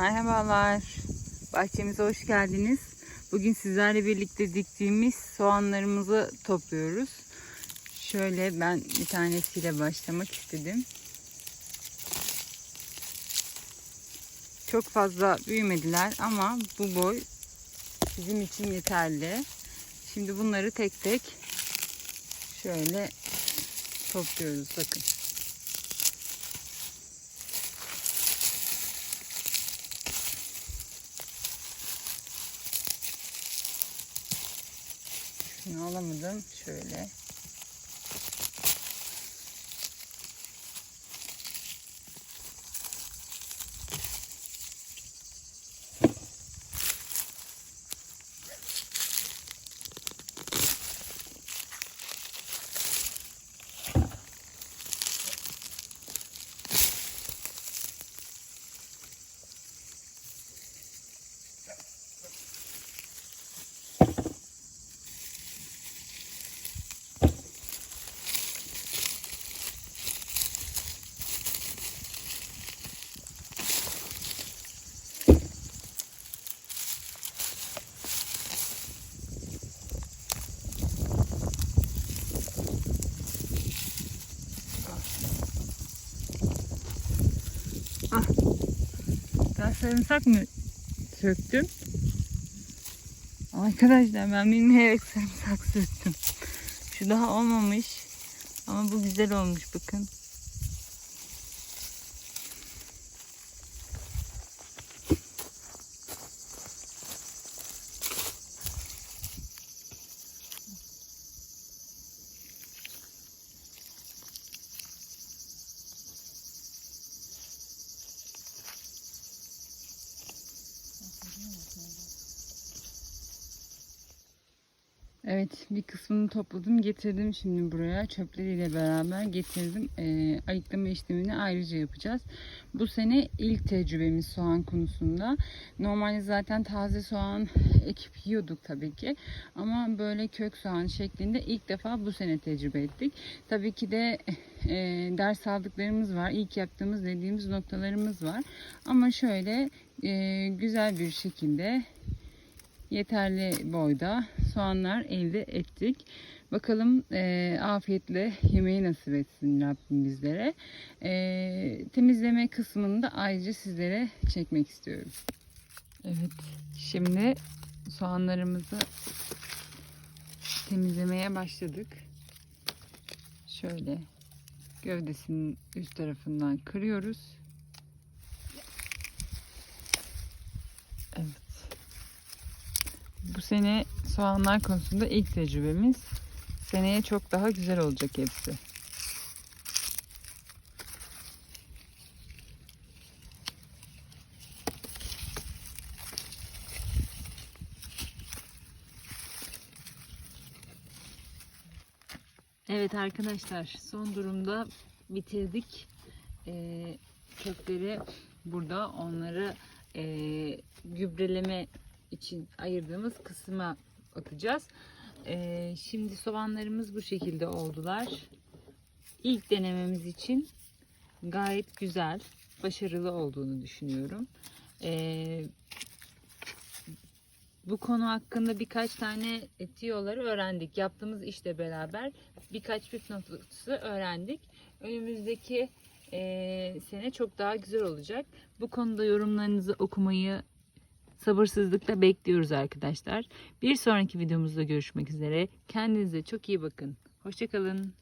Merhabalar. Bahçemize hoş geldiniz. Bugün sizlerle birlikte diktiğimiz soğanlarımızı topluyoruz. Şöyle ben bir tanesiyle başlamak istedim. Çok fazla büyümediler ama bu boy bizim için yeterli. Şimdi bunları tek tek şöyle topluyoruz bakın. Şunu alamadım. Şöyle. Sarımsak mı söktüm? Arkadaşlar ben bilmeyerek sarımsak söktüm. Şu daha olmamış. Ama bu güzel olmuş bakın. Evet bir kısmını topladım getirdim şimdi buraya. Çöpleriyle beraber getirdim. Ee, ayıklama işlemini ayrıca yapacağız. Bu sene ilk tecrübemiz soğan konusunda. Normalde zaten taze soğan ekip yiyorduk tabii ki. Ama böyle kök soğan şeklinde ilk defa bu sene tecrübe ettik. Tabii ki de e, ders aldıklarımız var ilk yaptığımız dediğimiz noktalarımız var. Ama şöyle e, güzel bir şekilde yeterli boyda soğanlar elde ettik. Bakalım e, afiyetle yemeği nasip etsin Rabbim bizlere. E, temizleme kısmını da ayrıca sizlere çekmek istiyorum. Evet şimdi soğanlarımızı temizlemeye başladık. Şöyle gövdesinin üst tarafından kırıyoruz. Evet. Bu sene soğanlar konusunda ilk tecrübemiz. Seneye çok daha güzel olacak hepsi. Evet arkadaşlar son durumda bitirdik. Ee, kökleri burada onları e, gübreleme için ayırdığımız kısma atacağız. Ee, şimdi soğanlarımız bu şekilde oldular. İlk denememiz için gayet güzel, başarılı olduğunu düşünüyorum. Ee, bu konu hakkında birkaç tane tiyoları öğrendik. Yaptığımız işle beraber birkaç püf noktası öğrendik. Önümüzdeki e, sene çok daha güzel olacak. Bu konuda yorumlarınızı okumayı sabırsızlıkla bekliyoruz arkadaşlar. Bir sonraki videomuzda görüşmek üzere. Kendinize çok iyi bakın. Hoşçakalın.